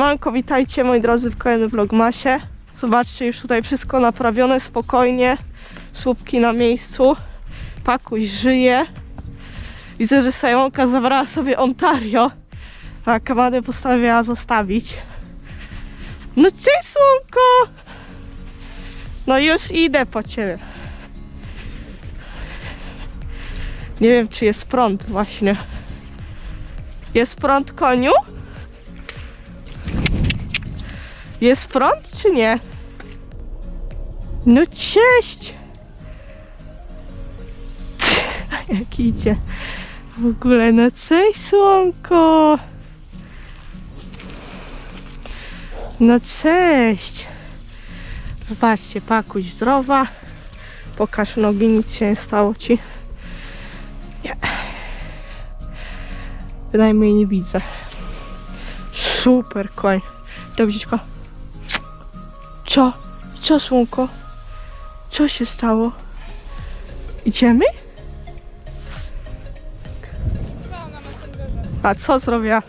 Siemanko, witajcie moi drodzy w kolejnym vlogmasie. Zobaczcie, już tutaj wszystko naprawione, spokojnie. Słupki na miejscu. Pakuś żyje. Widzę, że Simonka zabrała sobie Ontario, a Kamadę postanowiła zostawić. No cześć, słonko! No już idę po ciebie. Nie wiem, czy jest prąd właśnie. Jest prąd, koniu? Jest prąd, czy nie? No cześć! Jak idzie. W ogóle, no cześć, słonko! No cześć! Zobaczcie, pakuś zdrowa. Pokaż nogi, nic się nie stało ci. Nie. Bynajmniej nie widzę. Super koń. Dobrziczko. Co? Co, słonko? Co się stało? Idziemy? A co zrobiła?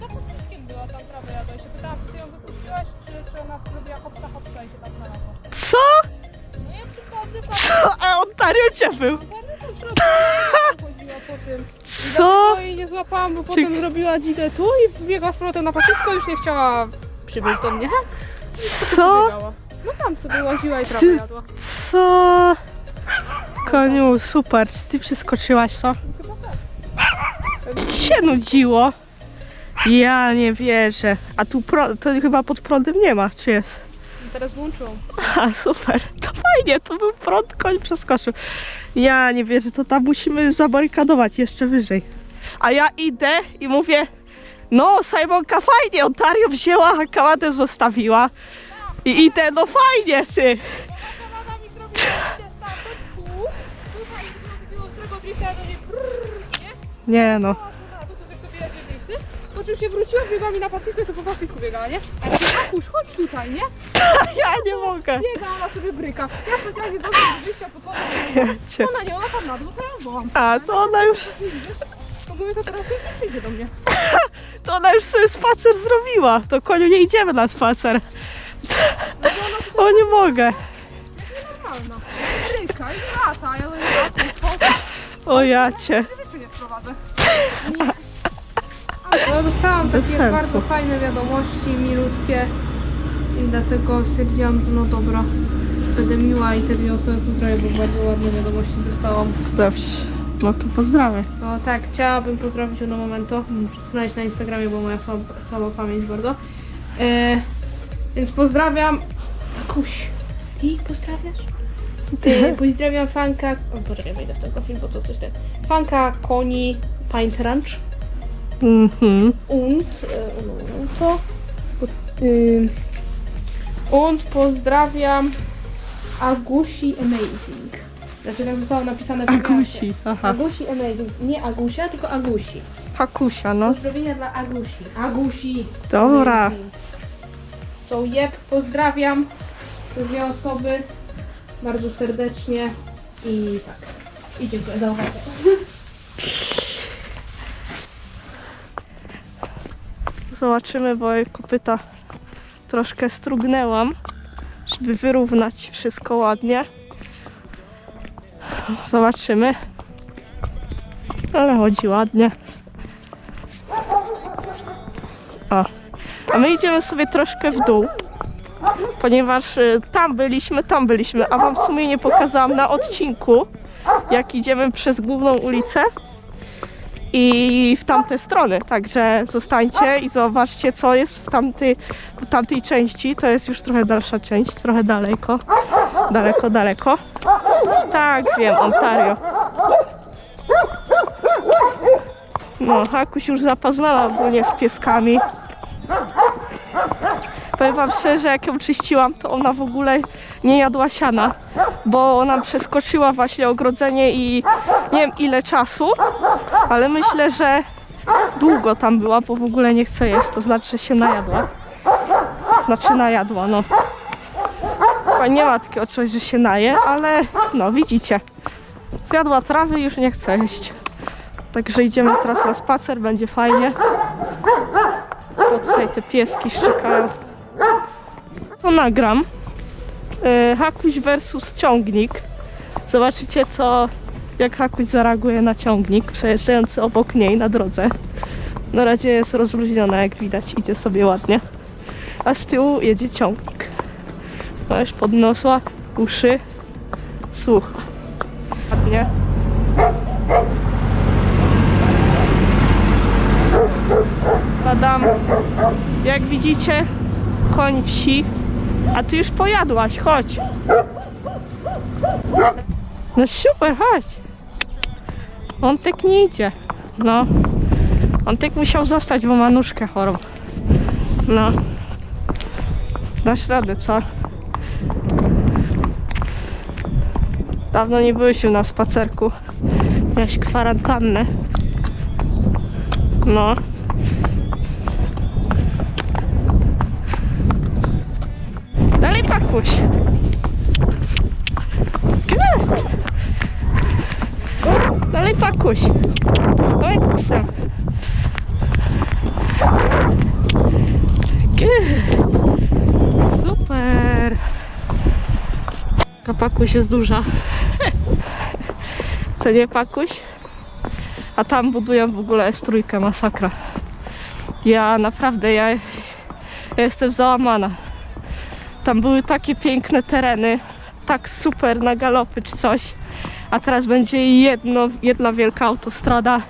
Za pustyskiem była tam prawie i się pytała, czy ją wypuściłaś, czy, czy ona zrobiła hopsa hopsa i się tam znalazła. Co? No ja przychodzę, patrzę, Co? A Ontario cię był? I Co? jej nie złapałam, bo potem zrobiła dzidę tu i biegła z powrotem na pasisko, już nie chciała przybyć do mnie. Co? No tam sobie łaziła i Ty- jadła. Co? Koniu, super. Czy ty przeskoczyłaś to? Chyba tak. Ci się nudziło. Ja nie wierzę. A tu pro, to chyba pod prądem nie ma, czy jest? Teraz włączyłam. A super, to fajnie, to był prąd, koń przeskoczył. Ja nie wierzę, to tam musimy zabarykadować jeszcze wyżej. A ja idę i mówię, no Simonka fajnie, Ontario wzięła, a kaładę zostawiła. I idę, no fajnie ty. Nie? No. Po czym się wróciła, biegła mi na pasisku i sobie po pasisku biegała, nie? A ja mówię, chodź tutaj, nie? ja nie mogę. Biega, ona sobie bryka. Ja specjalnie do wyjścia pod wodą. Ja cię. Ona nie, ona tam na dół, to ja wołam. A, to ona już, To mówię, to teraz nie przyjdzie do mnie. to ona już sobie spacer zrobiła. To koniu nie idziemy na spacer. O, nie mogę. normalna. I lata. O ja cię. Rzeczy nie sprowadzę. No dostałam Bez takie sensu. bardzo fajne wiadomości, milutkie i dlatego stwierdziłam, że no dobra, będę miła i te dwie osoby pozdrowię, bo bardzo ładne wiadomości dostałam. Dobrze, no to pozdrawiam. No tak, chciałabym pozdrowić Uno Momento, muszę to znaleźć na Instagramie, bo moja słaba, słaba pamięć bardzo. E, więc pozdrawiam. Kuś, ty pozdrawiasz? Ty, pozdrawiam fanka. O, poczekaj, wejdę w ten profil, bo to coś ten. Fanka koni Pint Ranch. Mhm. Und, e. Po- ym, Und pozdrawiam Agusi Amazing. Znaczy, tak zostało napisane w. Agusi, aha. Agusi Amazing. Nie Agusia, tylko Agusi. Hakusia, no. Pozdrowienia dla Agusi. Agusi. Dobra. So jeb, pozdrawiam te dwie osoby bardzo serdecznie i tak. I dziękuję za uwagę. Zobaczymy, bo kopyta troszkę strugnęłam, żeby wyrównać wszystko ładnie. Zobaczymy. Ale chodzi ładnie. O. A my idziemy sobie troszkę w dół, ponieważ y, tam byliśmy, tam byliśmy, a wam w sumie nie pokazałam na odcinku, jak idziemy przez główną ulicę i w tamte strony. Także zostańcie i zobaczcie, co jest w tamtej, w tamtej części. To jest już trochę dalsza część, trochę daleko. Daleko, daleko. Tak, wiem, Ontario. No, Hakuś już zapoznała ogólnie z pieskami. Powiem wam szczerze, jak ją czyściłam, to ona w ogóle nie jadła siana, bo ona przeskoczyła właśnie ogrodzenie i nie wiem ile czasu, ale myślę, że długo tam była, bo w ogóle nie chce jeść, to znaczy, się najadła. Znaczy najadła, no. Chyba nie ma takiego czegoś, że się naje, ale no widzicie. Zjadła trawy i już nie chce jeść. Także idziemy teraz na spacer, będzie fajnie. Pod Tutaj te pieski szczekają. To nagram. E, Hakuś versus ciągnik. Zobaczycie co, jak Hakuś zareaguje na ciągnik przejeżdżający obok niej na drodze. Na razie jest rozluźniona, jak widać, idzie sobie ładnie. A z tyłu jedzie ciągnik. Masz podniosła uszy, słucha. Ładnie. Adam, jak widzicie, koń wsi. A ty już pojadłaś, chodź. No super, chodź. On tak nie idzie. No. On tak musiał zostać, bo ma nóżkę chorą. No. Dasz radę, co? Dawno nie byłyśmy na spacerku. Miałeś kwarantannę. No. Dalej pakuś. Good. Dalej pakuś. Dalej kusem. Good. Super. Ta pakuś jest duża. Co nie pakuś? A tam budują w ogóle S3, masakra. Ja naprawdę, ja, ja jestem załamana. Tam były takie piękne tereny, tak super na galopy czy coś. A teraz będzie jedno, jedna wielka autostrada.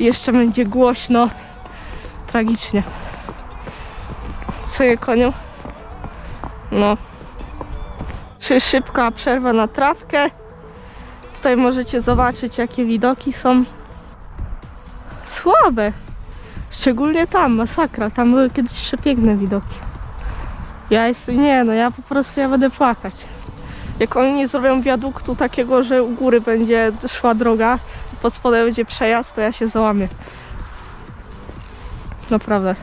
Jeszcze będzie głośno. Tragicznie. Co je koniu? No. Szy- Szybka przerwa na trawkę. Tutaj możecie zobaczyć jakie widoki są. Słabe. Szczególnie tam, masakra. Tam były kiedyś przepiękne widoki. Ja jestem, nie no, ja po prostu ja będę płakać. Jak oni nie zrobią wiaduktu takiego, że u góry będzie szła droga, pod spodem będzie przejazd, to ja się załamię. Naprawdę.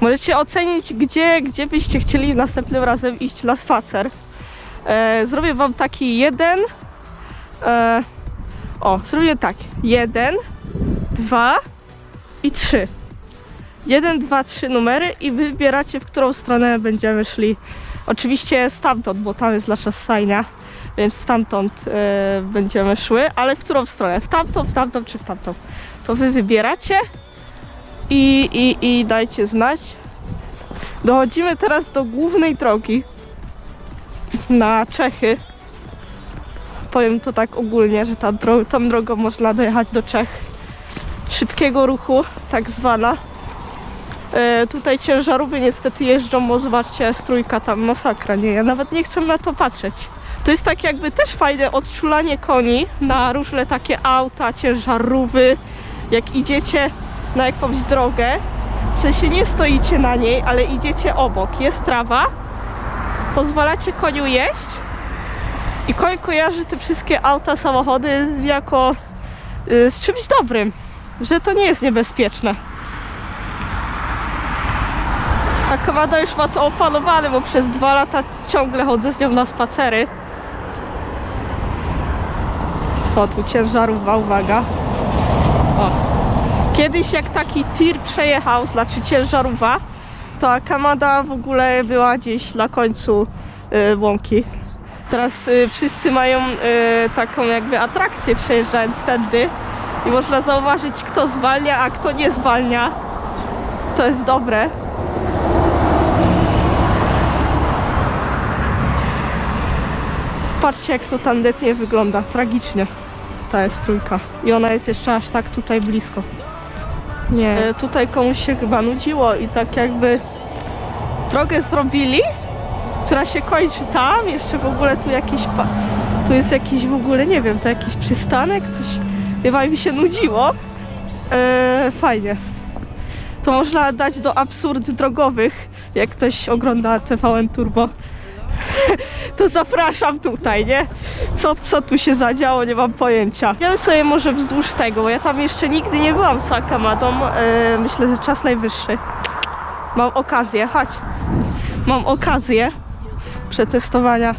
Możecie ocenić, gdzie, gdzie byście chcieli następnym razem iść na spacer. E, zrobię wam taki jeden. E, o, zrobię tak. Jeden, dwa i trzy. Jeden, dwa, trzy numery i wy wybieracie, w którą stronę będziemy szli. Oczywiście stamtąd, bo tam jest nasza stajnia, więc stamtąd e, będziemy szły, ale w którą stronę? W tamtą, w tamtą czy w tamtą? To wy wybieracie i, i, i dajcie znać. Dochodzimy teraz do głównej drogi na Czechy. Powiem to tak ogólnie, że ta dro- tą drogą można dojechać do Czech. Szybkiego ruchu, tak zwana. E, tutaj ciężarówki niestety jeżdżą, bo zobaczcie, strójka tam masakra, nie? Ja nawet nie chcę na to patrzeć. To jest tak jakby też fajne odczulanie koni na różne takie auta, ciężarówki. Jak idziecie na jakąś drogę, w sensie nie stoicie na niej, ale idziecie obok, jest trawa, pozwalacie koniu jeść i koń kojarzy te wszystkie auta, samochody z jako y, z czymś dobrym, że to nie jest niebezpieczne. A Kamada już ma to opanowane, bo przez dwa lata ciągle chodzę z nią na spacery. O, tu ciężarówka, uwaga. O. Kiedyś jak taki tir przejechał, znaczy ciężarówka, to Kamada w ogóle była gdzieś na końcu y, łąki. Teraz y, wszyscy mają y, taką jakby atrakcję przejeżdżając tędy i można zauważyć kto zwalnia, a kto nie zwalnia. To jest dobre. Patrzcie jak to tandetnie wygląda, tragicznie. Ta jest trójka. I ona jest jeszcze aż tak tutaj blisko. Nie, e, tutaj komuś się chyba nudziło i tak jakby drogę zrobili, która się kończy tam, jeszcze w ogóle tu jakiś, tu jest jakiś w ogóle, nie wiem, to jakiś przystanek, coś, chyba mi się nudziło. E, fajnie. To można dać do absurd drogowych, jak ktoś ogląda TVN Turbo. to zapraszam tutaj, nie? Co, co tu się zadziało, nie mam pojęcia. Ja sobie może wzdłuż tego, bo ja tam jeszcze nigdy nie byłam z Akamadą. E, myślę, że czas najwyższy. Mam okazję, chodź. Mam okazję przetestowania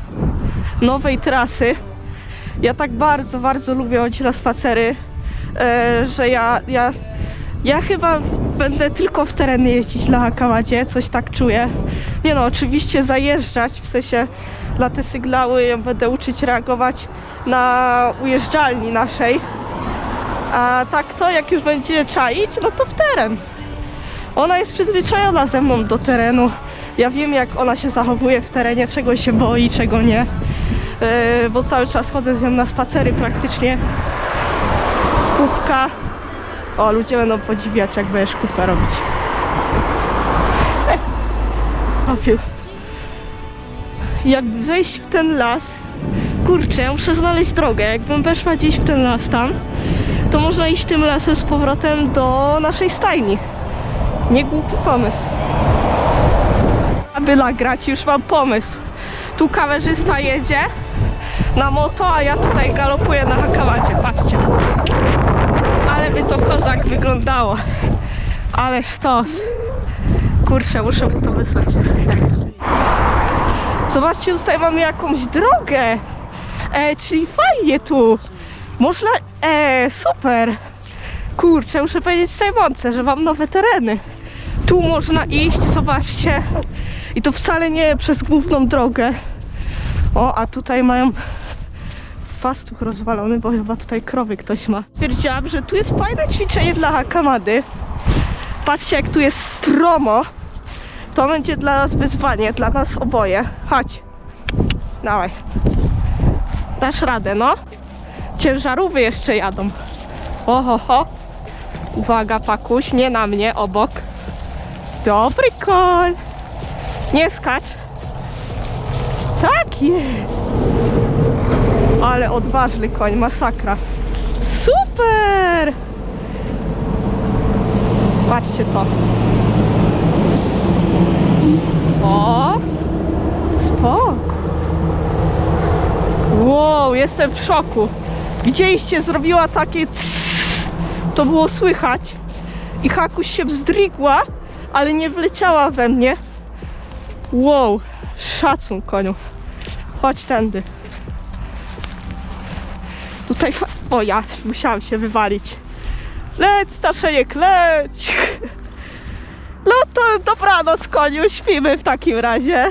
nowej trasy. Ja tak bardzo, bardzo lubię chodzić na spacery, e, że ja, ja, ja chyba będę tylko w tereny jeździć na Hakamadzie, coś tak czuję. Nie no, oczywiście zajeżdżać, w sensie dla te sygnały ją będę uczyć reagować na ujeżdżalni naszej. A tak to, jak już będzie czaić, no to w teren. Ona jest przyzwyczajona ze mną do terenu. Ja wiem, jak ona się zachowuje w terenie, czego się boi, czego nie. Yy, bo cały czas chodzę z nią na spacery praktycznie. Kubka. O, ludzie będą podziwiać, jak będziesz kubkę robić. Papiu. Jak wejść w ten las, kurczę, ja muszę znaleźć drogę. Jakbym weszła gdzieś w ten las tam, to można iść tym lasem z powrotem do naszej stajni. Nie głupi pomysł. Aby nagrać, już mam pomysł. Tu kamerzysta jedzie na moto, a ja tutaj galopuję na hakamadzie. Patrzcie. By to kozak wyglądało. Ale sztos. Kurczę, muszę mu to wysłać. Zobaczcie, tutaj mamy jakąś drogę. E, czyli fajnie tu. Można... E, super. Kurczę, muszę powiedzieć Simonce, że mam nowe tereny. Tu można iść, zobaczcie. I to wcale nie przez główną drogę. O, a tutaj mają pastuch rozwalony, bo chyba tutaj krowy ktoś ma. Stwierdziłam, że tu jest fajne ćwiczenie dla hakamady. Patrzcie, jak tu jest stromo. To będzie dla nas wyzwanie, dla nas oboje. Chodź. Dawaj. Dasz radę, no. Ciężarówy jeszcze jadą. Oho, ho. Uwaga, Pakuś, nie na mnie, obok. Dobry kol. Nie skacz. Tak jest. Ale odważny koń, masakra. Super! Patrzcie to. O! Spoko. Wow, jestem w szoku. Widzieliście, zrobiła takie to było słychać i Hakuś się wzdrigła, ale nie wleciała we mnie. Wow, szacun koniu. Chodź tędy. Tutaj, o ja musiałam się wywalić. Leć, Staszejek, leć! No to dobranoc koniu, śpimy w takim razie.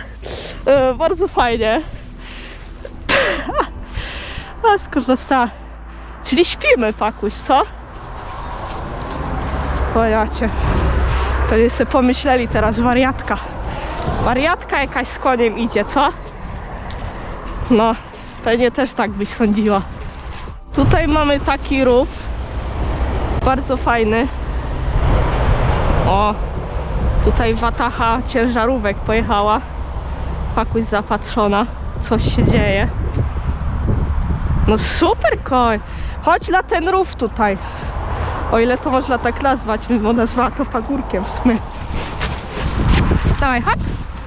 E, bardzo fajnie. A skorzysta. Czyli śpimy, Pakuś, co? O jacie. Pewnie sobie pomyśleli teraz wariatka. Wariatka jakaś z koniem idzie, co? No, pewnie też tak byś sądziła. Tutaj mamy taki rów. Bardzo fajny. O, tutaj watacha ciężarówek pojechała. Pakuś zapatrzona. Coś się dzieje. No super koń. Chodź na ten rów tutaj. O ile to można tak nazwać, mimo nazwała to pagórkiem w sumie. Dawaj.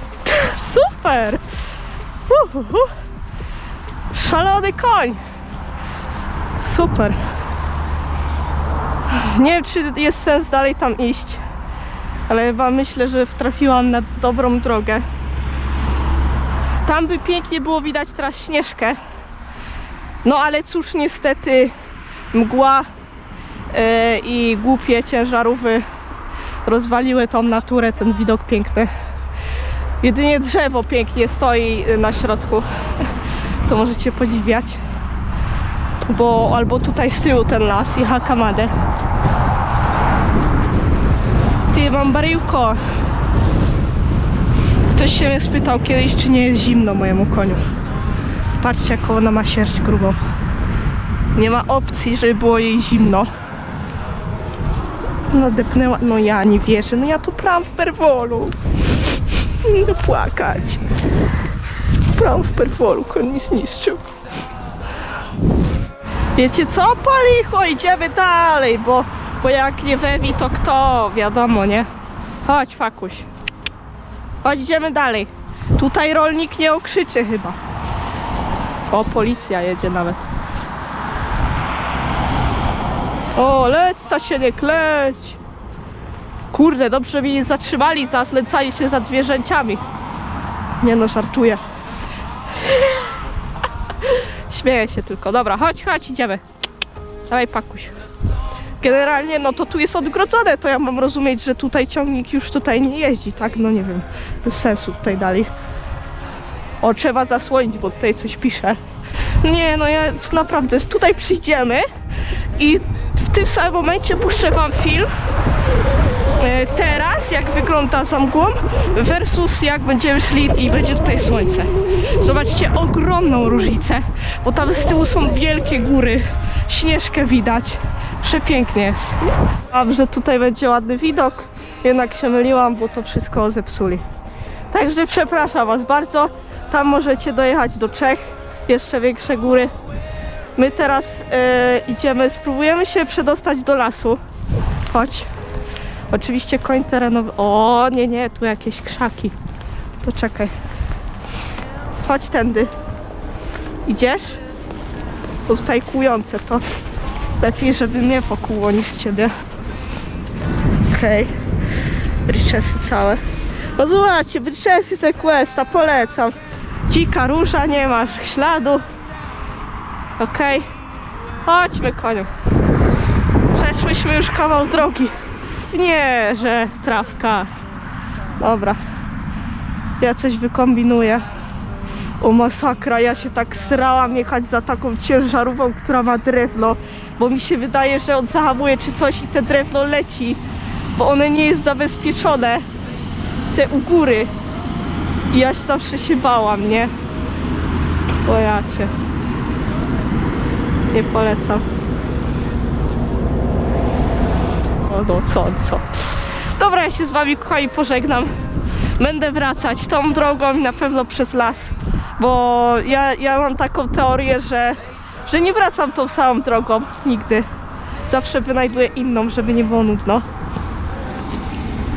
Super. Uhuhu. Szalony koń. Super. Nie wiem, czy jest sens dalej tam iść, ale chyba myślę, że trafiłam na dobrą drogę. Tam by pięknie było widać teraz śnieżkę. No ale cóż, niestety mgła e, i głupie ciężarówki rozwaliły tą naturę, ten widok piękny. Jedynie drzewo pięknie stoi na środku. To możecie podziwiać. Bo albo tutaj z tyłu ten las i Hakamadę. Ty, mam baryłko. Ktoś się mnie spytał kiedyś, czy nie jest zimno mojemu koniu. Patrzcie, jaką ona ma sierść grubą. Nie ma opcji, żeby było jej zimno. No depnęła, no ja nie wierzę, no ja tu pram w perwolu. Nie płakać. Pram w perwolu, koń mi zniszczył. Wiecie co, palicho, idziemy dalej, bo, bo jak nie Wewi, to kto, wiadomo, nie? Chodź, Fakuś. Chodź, idziemy dalej. Tutaj rolnik nie okrzyczy chyba. O, policja jedzie nawet. O, leć, Stasieniek, leć! Kurde, dobrze mnie nie zatrzymali za zlecanie się za zwierzęciami. Nie no, żartuję. Śmieję się tylko. Dobra, chodź, chodź, idziemy. Dawaj, pakuś. generalnie no to tu jest odgrodzone, to ja mam rozumieć, że tutaj ciągnik już tutaj nie jeździ, tak? No nie wiem, bez sensu tutaj dalej. O, trzeba zasłonić, bo tutaj coś pisze. Nie, no ja naprawdę, tutaj przyjdziemy i w tym samym momencie puszczę wam film teraz, jak wygląda za mgłą versus jak będziemy szli i będzie tutaj słońce. Zobaczcie ogromną różnicę, bo tam z tyłu są wielkie góry, śnieżkę widać. Przepięknie jest. Że tutaj będzie ładny widok, jednak się myliłam, bo to wszystko zepsuli. Także przepraszam Was bardzo. Tam możecie dojechać do Czech, jeszcze większe góry. My teraz e, idziemy, spróbujemy się przedostać do lasu. Chodź. Oczywiście koń terenowy. O, nie, nie, tu jakieś krzaki. To czekaj. Chodź tędy. Idziesz? Tutaj kłujące to. Lepiej, żeby mnie pokłuło niż ciebie. Okej. Richesy całe. No zobaczcie, Richesy Sequesta, polecam. Dzika róża, nie masz śladu. Okej. Chodźmy koniu. Przeszłyśmy już kawał drogi. Nie, że trawka. Dobra. Ja coś wykombinuję. O masakra, ja się tak srałam jechać za taką ciężarówką, która ma drewno, bo mi się wydaje, że on zahamuje czy coś i te drewno leci, bo one nie jest zabezpieczone, te u góry. I ja zawsze się bałam, nie? O ja cię. Nie polecam. No co, co. Dobra, ja się z wami kochani pożegnam. Będę wracać tą drogą i na pewno przez las. Bo ja, ja mam taką teorię, że, że nie wracam tą samą drogą nigdy. Zawsze wynajduję inną, żeby nie było nudno.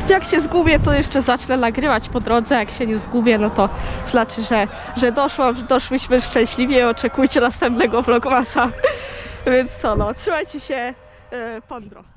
Jak się zgubię, to jeszcze zacznę nagrywać po drodze. Jak się nie zgubię, no to znaczy, że, że doszłam, że doszłyśmy szczęśliwie. Oczekujcie następnego vlogmasa. Więc co, no, trzymajcie się. Yy, Pondro.